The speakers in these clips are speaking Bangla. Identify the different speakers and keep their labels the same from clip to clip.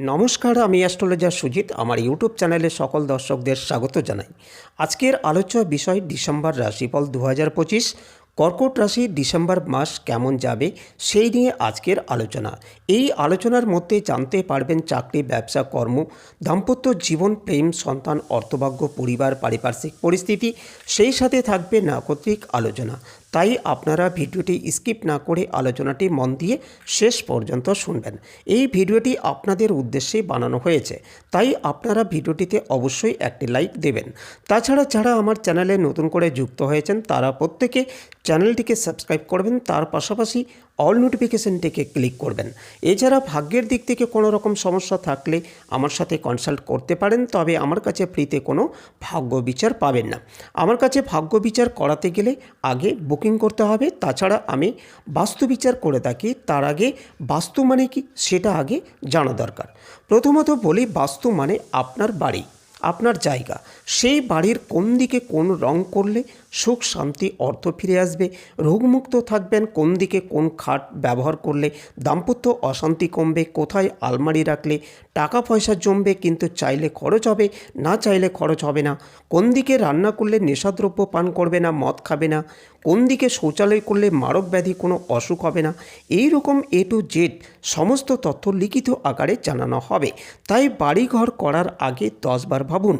Speaker 1: নমস্কার, আমি অ্যাস্ট্রোলজার সুজিত। আমার ইউটিউব চ্যানেলে সকল দর্শকদের স্বাগত জানাই। আজকের আলোচ্য বিষয় ডিসেম্বর রাশিফল দু পঁচিশ। কর্কট রাশি ডিসেম্বর মাস কেমন যাবে, সেই নিয়ে আজকের আলোচনা। এই আলোচনার মধ্যে জানতে পারবেন চাকরি, ব্যবসা, কর্ম, দাম্পত্য জীবন, প্রেম, সন্তান, অর্থভাগ্য, পরিবার, পারিপার্শ্বিক পরিস্থিতি। সেই সাথে থাকবে নাকত্রিক আলোচনা। তাই আপনারা ভিডিওটি স্কিপ না করে আলোচনাটি মন দিয়ে শেষ পর্যন্ত শুনবেন। এই ভিডিওটি আপনাদের উদ্দেশ্যে বানানো হয়েছে, তাই আপনারা ভিডিওটিতে অবশ্যই একটি লাইক দেবেন। তাছাড়া যারা আমার চ্যানেলে নতুন করে যুক্ত হয়েছেন, তারা প্রত্যেকে চ্যানেলটিকে সাবস্ক্রাইব করবেন, তার পাশাপাশি অল নোটিফিকেশনটিকে ক্লিক করবেন। এছাড়া ভাগ্যের দিক থেকে কোনো রকম সমস্যা থাকলে আমার সাথে কনসাল্ট করতে পারেন, তবে আমার কাছে ফ্রিতে কোনো ভাগ্য বিচার পাবেন না। আমার কাছে ভাগ্য বিচার করাতে গেলে আগে বুকিং করতে হবে। তাছাড়া আমি বাস্তু বিচার করে থাকি। তার আগে বাস্তু মানে কি সেটা আগে জানা দরকার। প্রথমত বলি বাস্তু মানে আপনার বাড়ি, আপনার জায়গা। সেই বাড়ির কোন দিকে কোন রং করলে সুখ, শান্তি, অর্থ ফিরে আসবে। রোগমুক্ত থাকবেন, কোন দিকে কোন খাট ব্যবহার করলে দাম্পত্য অশান্তি কমবে, কোথায় আলমারি রাখলে টাকা পয়সা জমবে, কিন্তু চাইলে খরচ হবে, না চাইলে খরচ হবে না। কোন দিকে রান্না করলে নেশাদ্রব্য পান করবে না, মদ খাবে না? কোন দিকে শৌচালয় করলে মারক ব্যাধি কোনো অসুখ হবে না? এই রকম এ টু জেড সমস্ত তথ্য লিখিত আকারে জানানো হবে। তাই বাড়িঘর করার আগে দশবার ভাবুন।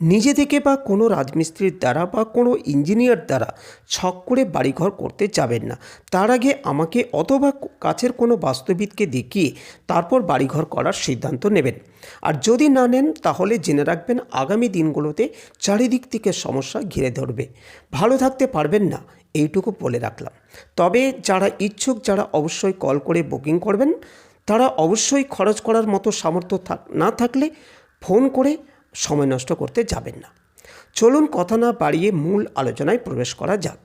Speaker 1: নিজে থেকে বা কোনো রাজমিস্ত্রির দ্বারা বা কোনো ইঞ্জিনিয়ার দ্বারা ছক করে বাড়িঘর করতে যাবেন না। তার আগে আমাকে অথবা কাছের কোনো বাস্তবিদকে দেখিয়ে তারপর বাড়িঘর করার সিদ্ধান্ত নেবেন। আর যদি না নেন, তাহলে জেনে রাখবেন আগামী দিনগুলোতে চারিদিক থেকে সমস্যা ঘিরে ধরবে। ভালো থাকতে পারবেন না, এইটুকু বলে রাখলাম। তবে যারা ইচ্ছুক, যারা অবশ্যই কল করে বুকিং করবেন, তারা অবশ্যই খরচ করার মতো সামর্থ্য না থাকলে ফোন করে সময় নষ্ট করতে যাবেন না। চলুন কথা না বাড়িয়ে মূল আলোচনায় প্রবেশ করা যাক।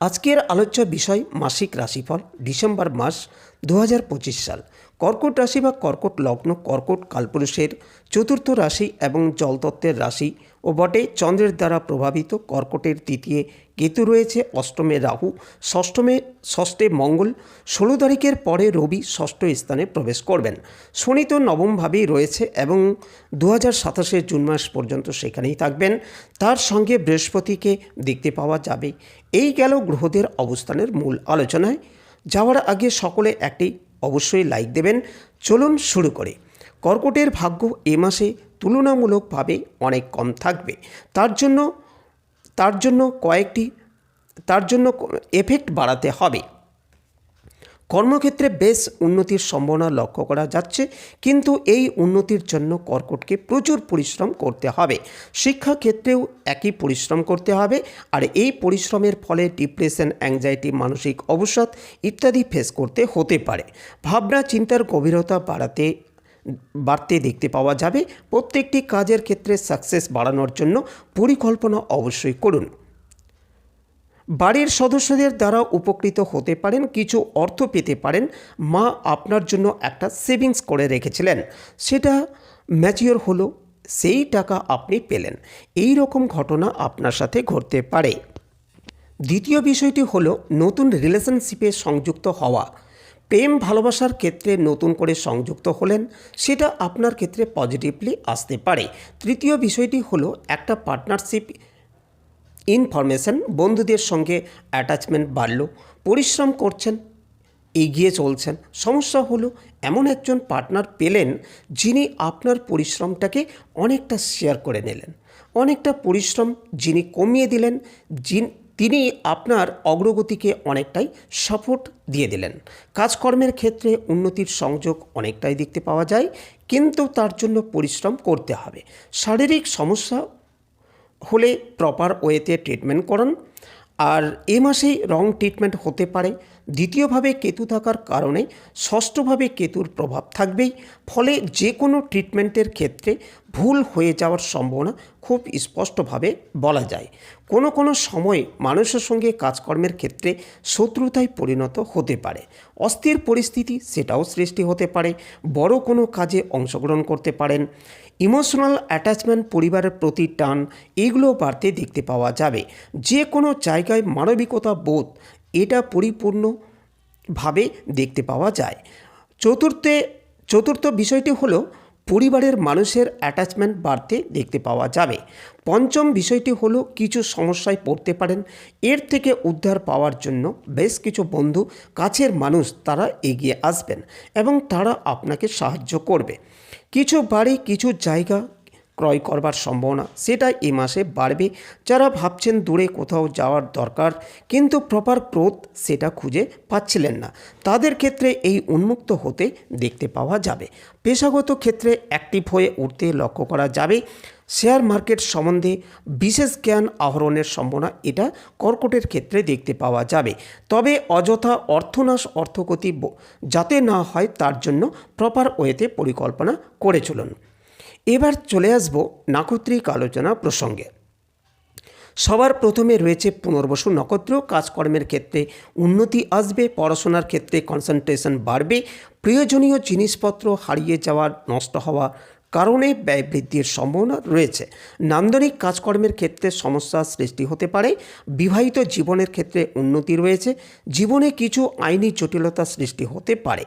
Speaker 1: আজকের আলোচ্য বিষয় মাসিক রাশিফল, ডিসেম্বর মাস দু হাজার পঁচিশ সাল। কর্কট রাশি বা কর্কট লগ্ন, কর্কট কালপুরুষের চতুর্থ রাশি এবং জলতত্ত্বের রাশি ও বটে চন্দ্রের দ্বারা প্রভাবিত কর্কটের তৃতীয় কেতু রয়েছে অষ্টমে রাহু, ষষ্ঠমে, ষষ্ঠে মঙ্গল, ষোলো তারিখের পরে রবি ষষ্ঠ স্থানে প্রবেশ করবেন। শনি তো নবমভাবেই রয়েছে এবং দু হাজার সাতাশের জুন মাস পর্যন্ত সেখানেই থাকবেন। তার সঙ্গে বৃহস্পতিকে দেখতে পাওয়া যাবে। এই গেল গ্রহদের অবস্থানের মূল আলোচনায়। যাওয়ার আগে সকলে একটি অবশ্যই লাইক দেবেন। চলুন শুরু করে। কর্কটের ভাগ্য এ মাসে তুলনামূলকভাবে অনেক কম থাকবে। তার জন্য তার জন্য কয়েকটি, তার জন্য এফেক্ট বাড়াতে হবে। কর্মক্ষেত্রে বেশ উন্নতির সম্ভাবনা লক্ষ্য করা যাচ্ছে, কিন্তু এই উন্নতির জন্য কর্কটকে প্রচুর পরিশ্রম করতে হবে। শিক্ষাক্ষেত্রেও একই পরিশ্রম করতে হবে, আর এই পরিশ্রমের ফলে ডিপ্রেশন, অ্যাংজাইটি, মানসিক অবসাদ ইত্যাদি ফেস করতে হতে পারে। ভাবনা চিন্তার গভীরতা বাড়াতে, বাড়তে দেখতে পাওয়া যাবে। প্রত্যেকটি কাজের ক্ষেত্রে সাকসেস বাড়ানোর জন্য পরিকল্পনা অবশ্যই করুন। বাড়ির সদস্যদের দ্বারা উপকৃত হতে পারেন, কিছু অর্থ পেতে পারেন। মা আপনার জন্য একটা সেভিংস করে রেখেছিলেন। সেটা ম্যাচিওর হলো, সেই টাকা আপনি পেলেন। এই রকম ঘটনা আপনার সাথে ঘটতে পারে। দ্বিতীয় বিষয়টি হলো, নতুন রিলেশনশিপে সংযুক্ত হওয়া। প্রেম ভালোবাসার ক্ষেত্রে নতুন করে সংযুক্ত হলেন, সেটা আপনার ক্ষেত্রে পজিটিভলি আসতে পারে। তৃতীয় বিষয়টি হলো, একটা পার্টনারশিপ ইনফরমেশন বন্ধুদের সঙ্গে অ্যাটাচমেন্ট বাড়ল, পরিশ্রম করছেন, এগিয়ে চলছেন। সমস্যা হলো, এমন একজন পার্টনার পেলেন যিনি আপনার পরিশ্রমটাকে অনেকটা শেয়ার করে নিলেন। অনেকটা পরিশ্রম যিনি কমিয়ে দিলেন, যিনি, তিনি আপনার অগ্রগতিকে অনেকটাই সাপোর্ট দিয়ে দিলেন। কাজকর্মের ক্ষেত্রে উন্নতির সংযোগ অনেকটাই দেখতে পাওয়া যায়, কিন্তু তার জন্য পরিশ্রম করতে হবে। শারীরিক সমস্যা হলে প্রপার ওয়েতে ট্রিটমেন্ট করুন। আর এ মাসেই রং ট্রিটমেন্ট হতে পারে। দ্বিতীয়ভাবে কেতু থাকার কারণে ষষ্ঠভাবে কেতুর প্রভাব থাকবেই, ফলে যে কোনো ট্রিটমেন্টের ক্ষেত্রে ভুল হয়ে যাওয়ার সম্ভাবনা খুব স্পষ্টভাবে বলা যায়। কোনো কোনো সময় মানুষের সঙ্গে কাজকর্মের ক্ষেত্রে শত্রুতায় পরিণত হতে পারে। অস্থির পরিস্থিতি সেটাও সৃষ্টি হতে পারে। বড় কোনো কাজে অংশগ্রহণ করতে পারেন। ইমোশনাল অ্যাটাচমেন্ট পরিবারের প্রতি টান, এগুলো বাড়তে দেখতে পাওয়া যাবে। যে কোনো জায়গায় মানবিকতা বোধ এটা পরিপূর্ণভাবে দেখতে পাওয়া যায়। চতুর্থে, চতুর্থ বিষয়টি হলো পরিবারের মানুষের অ্যাটাচমেন্ট বাড়তে দেখতে পাওয়া যাবে। পঞ্চম বিষয়টি হলো কিছু সমস্যায় পড়তে পারেন। এর থেকে উদ্ধার পাওয়ার জন্য বেশ কিছু বন্ধু, কাছের মানুষ তারা এগিয়ে আসবেন এবং তারা আপনাকে সাহায্য করবে। কিছু বাড়ি, কিছু জায়গা ক্রয় করবার সম্ভাবনা সেটা এই মাসে বাড়বে। যারা ভাবছেন দূরে কোথাও যাওয়ার দরকার কিন্তু প্রপার গ্রোথ সেটা খুঁজে পাচ্ছিলেন না। তাদের ক্ষেত্রে এই উন্মুক্ত হতে দেখতে পাওয়া যাবে। পেশাগত ক্ষেত্রে অ্যাক্টিভ হয়ে উঠতে লক্ষ্য করা যাবে। শেয়ার মার্কেট সম্বন্ধে বিশেষ জ্ঞান আহরণের সম্ভাবনা এটা কর্কটের ক্ষেত্রে দেখতে পাওয়া যাবে। তবে অযথা অর্থনাশ অর্থগতি যাতে না হয় তার জন্য প্রপার ওয়েতে পরিকল্পনা করে চলুন। এবার চলে আসব নাক্ষত্রিক আলোচনা প্রসঙ্গে। সবার প্রথমে রয়েছে পুনর্বসু নক্ষত্র, কাজকর্মের ক্ষেত্রে উন্নতি আসবে, পড়াশোনার ক্ষেত্রে কনসেন্ট্রেশন বাড়বে, প্রয়োজনীয় জিনিসপত্র হারিয়ে যাওয়ার নষ্ট হওয়া কারণে ব্যয় বৃদ্ধির সম্ভাবনা রয়েছে। নান্দনিক কাজকর্মের ক্ষেত্রে সমস্যা সৃষ্টি হতে পারে, বিবাহিত জীবনের ক্ষেত্রে উন্নতি রয়েছে, জীবনে কিছু আইনি জটিলতা সৃষ্টি হতে পারে।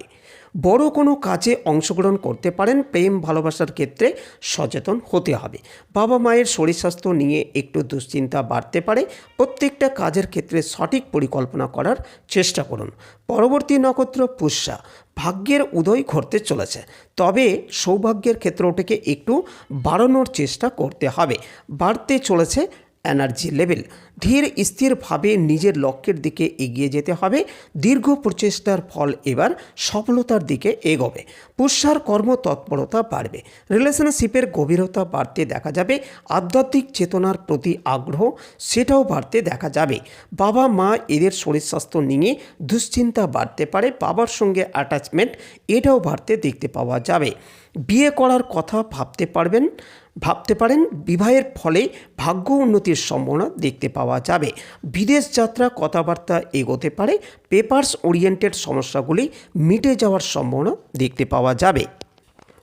Speaker 1: বড় কোনো কাজে অংশগ্রহণ করতে পারেন, প্রেম ভালোবাসার ক্ষেত্রে সচেতন হতে হবে। বাবা মায়ের শরীর স্বাস্থ্য নিয়ে একটু দুশ্চিন্তা বাড়তে পারে। প্রত্যেকটা কাজের ক্ষেত্রে সঠিক পরিকল্পনা করার চেষ্টা করুন। পরবর্তী নক্ষত্র পুষ্যা। ভাগ্যের উদয় ঘটতে চলেছে। তবে সৌভাগ্যের ক্ষেত্রটাকে একটু বাড়ানোর চেষ্টা করতে হবে। বাড়তে চলেছে এনার্জি লেভেল ধীর স্থিরভাবে নিজের লক্ষ্যের দিকে এগিয়ে যেতে হবে। দীর্ঘ প্রচেষ্টার ফল এবার সফলতার দিকে এগোবে। পুষ্যার কর্মতৎপরতা বাড়বে। রিলেশনশিপের গভীরতা বাড়তে দেখা যাবে। আধ্যাত্মিক চেতনার প্রতি আগ্রহ সেটাও বাড়তে দেখা যাবে। বাবা মা এদের শরীর স্বাস্থ্য নিয়ে দুশ্চিন্তা বাড়তে পারে। বাবার সঙ্গে অ্যাটাচমেন্ট এটাও বাড়তে দেখতে পাওয়া যাবে। বিয়ে করার কথা ভাবতে পারবেন। ভাবতে পারেন, বিবাহের ফলে ভাগ্য উন্নতির সম্ভাবনা দেখতে পাওয়া যাবে। বিদেশ যাত্রা, কথাবার্তা এগোতে পারে পেপার্স ওরিয়েন্টেড সমস্যাগুলি মিটে যাওয়ার সম্ভাবনা দেখতে পাওয়া যাবে।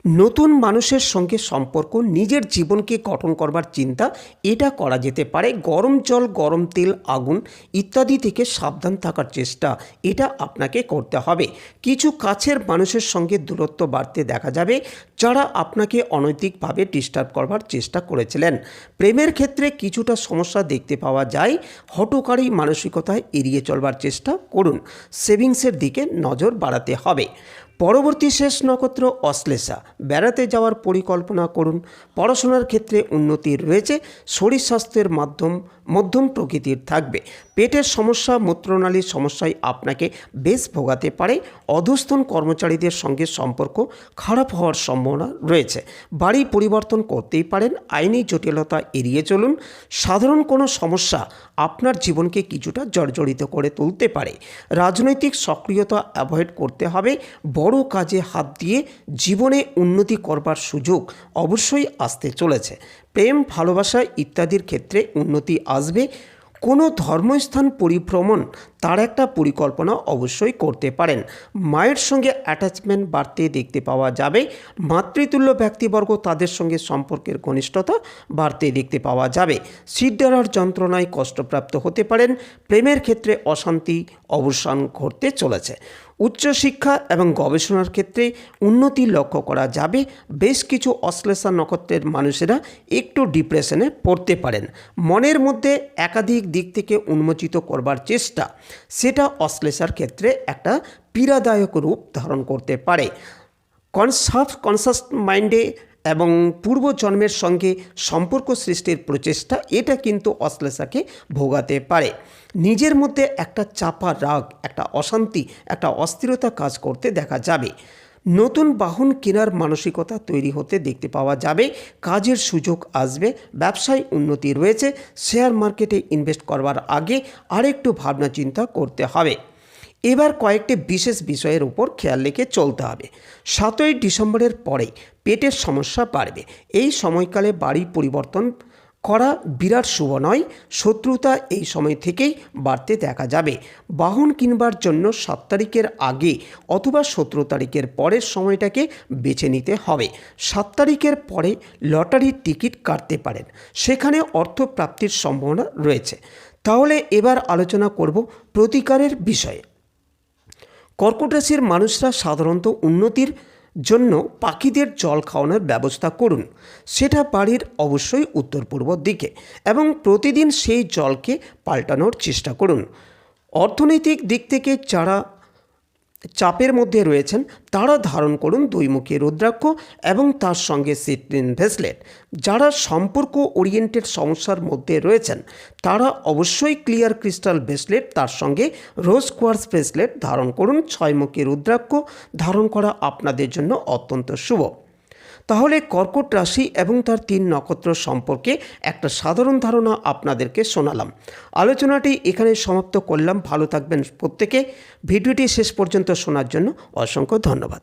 Speaker 1: নতুন মানুষের সঙ্গে সম্পর্ক, নিজের জীবনকে গঠন করবার চিন্তা, এটা করা যেতে পারে। গরম জল, গরম তেল, আগুন ইত্যাদি থেকে সাবধান থাকার চেষ্টা, এটা আপনাকে করতে হবে। কিছু কাছের মানুষের সঙ্গে দূরত্ব বাড়তে দেখা যাবে, যারা আপনাকে অনৈতিকভাবে ডিস্টার্ব করবার চেষ্টা করেছিলেন। প্রেমের ক্ষেত্রে কিছুটা সমস্যা দেখতে পাওয়া যায়। হটকারী মানসিকতায় এড়িয়ে চলবার চেষ্টা করুন। সেভিংসের দিকে নজর বাড়াতে হবে। পরবর্তী শেষ নক্ষত্র অশ্লেষা। বেড়াতে যাওয়ার পরিকল্পনা করুন। পড়াশোনার ক্ষেত্রে উন্নতি রয়েছে। শরীর স্বাস্থ্যের মাধ্যম, মধ্যম প্রকৃতির থাকবে। পেটের সমস্যা, মূত্রনালীর সমস্যায় আপনাকে বেশ ভোগাতে পারে। অধস্তন কর্মচারীদের সঙ্গে সম্পর্ক খারাপ হওয়ার সম্ভাবনা রয়েছে। বাড়ি পরিবর্তন করতেই পারেন। আইনি জটিলতা এড়িয়ে চলুন। সাধারণ কোনো সমস্যা আপনার জীবনকে কিছুটা জর্জরিত করে তুলতে পারে। রাজনৈতিক সক্রিয়তা অ্যাভয়েড করতে হবে। বড় কাজে হাত দিয়ে জীবনে উন্নতি করবার সুযোগ অবশ্যই আসতে চলেছে। প্রেম, ভালোবাসা ইত্যাদির ক্ষেত্রে উন্নতি আসবে। কোনো ধর্মস্থান পরিভ্রমণ, তার একটা পরিকল্পনা অবশ্যই করতে পারেন। মায়ের সঙ্গে অ্যাটাচমেন্ট বাড়তে দেখতে পাওয়া যাবে। মাতৃতুল্য ব্যক্তিবর্গ তাদের সঙ্গে সম্পর্কের ঘনিষ্ঠতা বাড়তে দেখতে পাওয়া যাবে। সিদ্ধারার যন্ত্রণায় কষ্টপ্রাপ্ত হতে পারেন। প্রেমের ক্ষেত্রে অশান্তি অবসান ঘটতে চলেছে। উচ্চশিক্ষা এবং গবেষণার ক্ষেত্রে উন্নতি লক্ষ্য করা যাবে। বেশ কিছু অশ্লেষা নক্ষত্রের মানুষেরা একটু ডিপ্রেশনে পড়তে পারেন। মনের মধ্যে একাধিক দিক থেকে উন্মোচিত করবার চেষ্টা, সেটা অশ্লেষার ক্ষেত্রে একটা পীড়াদায়ক রূপ ধারণ করতে পারে। কনসাফ কনসাস মাইন্ডে এবং পূর্বজন্মের সঙ্গে সম্পর্ক সৃষ্টির প্রচেষ্টা, এটা কিন্তু অশ্লেষাকে ভোগাতে পারে। নিজের মধ্যে একটা চাপা রাগ, একটা অশান্তি, একটা অস্থিরতা কাজ করতে দেখা যাবে। নতুন বাহন কেনার মানসিকতা তৈরি হতে দেখতে পাওয়া যাবে। কাজের সুযোগ আসবে, ব্যবসায় উন্নতি রয়েছে, শেয়ার মার্কেটে ইনভেস্ট করবার আগে আরেকটু ভাবনা চিন্তা করতে হবে। এবার কয়েকটি বিশেষ বিষয়ের উপর খেয়াল রেখে চলতে হবে। সাতই ডিসেম্বরের পরে পেটের সমস্যা বাড়বে। এই সময়কালে বাড়ি পরিবর্তন করা বিরাট শুভ নয়। শত্রুতা এই সময় থেকেই বাড়তে দেখা যাবে। বাহন কিনবার জন্য সাত তারিখের আগে অথবা সতেরো তারিখের পরের সময়টাকে বেছে নিতে হবে। সাত তারিখের পরে লটারির টিকিট কাটতে পারেন। সেখানে অর্থ প্রাপ্তির সম্ভাবনা রয়েছে। তাহলে এবার আলোচনা করব প্রতিকারের বিষয়ে। কর্কট রাশির মানুষরা সাধারণত উন্নতির জন্য পাখিদের জল খাওয়ানোর ব্যবস্থা করুন। সেটা বাড়ির অবশ্যই উত্তর পূর্ব দিকে এবং প্রতিদিন সেই জলকে পাল্টানোর চেষ্টা করুন। অর্থনৈতিক দিক থেকে যারা চাপের মধ্যে রয়েছেন, তারা ধারণ করুন দুইমুখী রুদ্রাক্ষ এবং তার সঙ্গে সিট্রিন ভেসলেট যারা সম্পর্ক ওরিয়েন্টেড সমস্যার মধ্যে রয়েছেন, তারা অবশ্যই ক্লিয়ার ক্রিস্টাল ব্রেসলেট, তার সঙ্গে রোজ কোয়ার্স ব্রেসলেট ধারণ করুন। ছয়মুখী রুদ্রাক্ষ ধারণ করা আপনাদের জন্য অত্যন্ত শুভ। তাহলে কর্কট রাশি এবং তার তিন নক্ষত্র সম্পর্কে একটা সাধারণ ধারণা আপনাদেরকে শোনালাম। আলোচনাটি এখানে সমাপ্ত করলাম। ভালো থাকবেন প্রত্যেকে। ভিডিওটি শেষ পর্যন্ত শোনার জন্য অসংখ্য ধন্যবাদ।